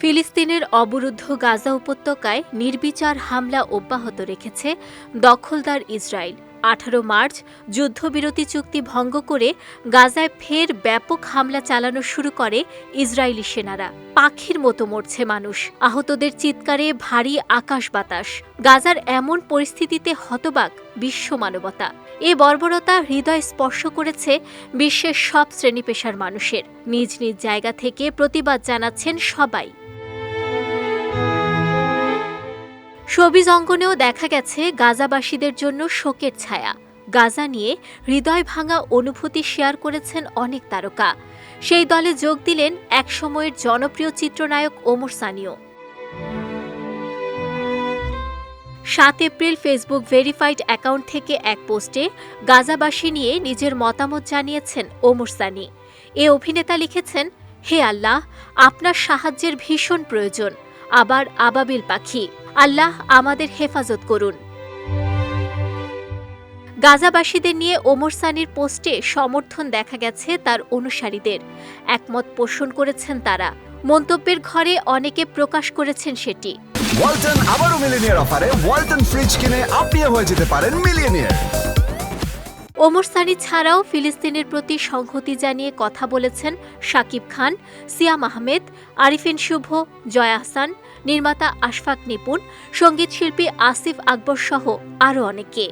ফিলিস্তিনের অবরুদ্ধ গাজা উপত্যকায় নির্বিচার হামলা অব্যাহত রেখেছে দখলদার ইসরায়েল। আঠারো মার্চ যুদ্ধবিরতি চুক্তি ভঙ্গ করে গাজায় ফের ব্যাপক হামলা চালানো শুরু করে ইসরায়েলি সেনারা। পাখির মতো মরছে মানুষ। আহতদের চিৎকারে ভারী আকাশ বাতাস। গাজার এমন পরিস্থিতিতে হতবাক বিশ্ব মানবতা। এ বর্বরতা হৃদয় স্পর্শ করেছে বিশ্বের সব শ্রেণি পেশার মানুষের। নিজ নিজ জায়গা থেকে প্রতিবাদ জানাচ্ছেন সবাই। শোবিজ অঙ্গনেও দেখা গেছে গাজাবাসীদের জন্য শোকের ছায়া। গাজা নিয়ে হৃদয় ভাঙা অনুভূতি শেয়ার করেছেন অনেক তারকা। সেই দলে যোগ দিলেন একসময়ের জনপ্রিয় চিত্রনায়ক ওমর সানিও। সাত এপ্রিল ফেসবুক ভেরিফাইড অ্যাকাউন্ট থেকে এক পোস্টে গাজাবাসী নিয়ে নিজের মতামত জানিয়েছেন ওমর সানি। এ অভিনেতা লিখেছেন, হে আল্লাহ, আপনার সাহায্যের ভীষণ প্রয়োজন। আবার আবাবিল পাখি। আল্লাহ আমাদের হেফাজত করুন। গাজাবাসীদের নিয়ে ওমর সানির পোস্টে সমর্থন দেখা গেছে তার অনুসারীদের। একমত পোষণ করেছেন তারা। মন্তব্যের ঘরে অনেকে প্রকাশ করেছেন সেটি। ওয়ালটন আবারও মিলিনিয়ার অফারে। ওয়ালটন ফ্রিজ কিনে আপনিও হয়ে যেতে পারেন মিলিয়নিয়ার। ওমর সানি ছাড়াও ফিলিস্তিনের প্রতি সংহতি জানিয়ে কথা বলেছেন শাকিব খান, সিয়াম আহমেদ, আরিফিন শুভ, জয় আহসান, নির্মাতা আশফাক নিপুণ সঙ্গীতশিল্পী আসিফ আকবর সহ আরও অনেকে।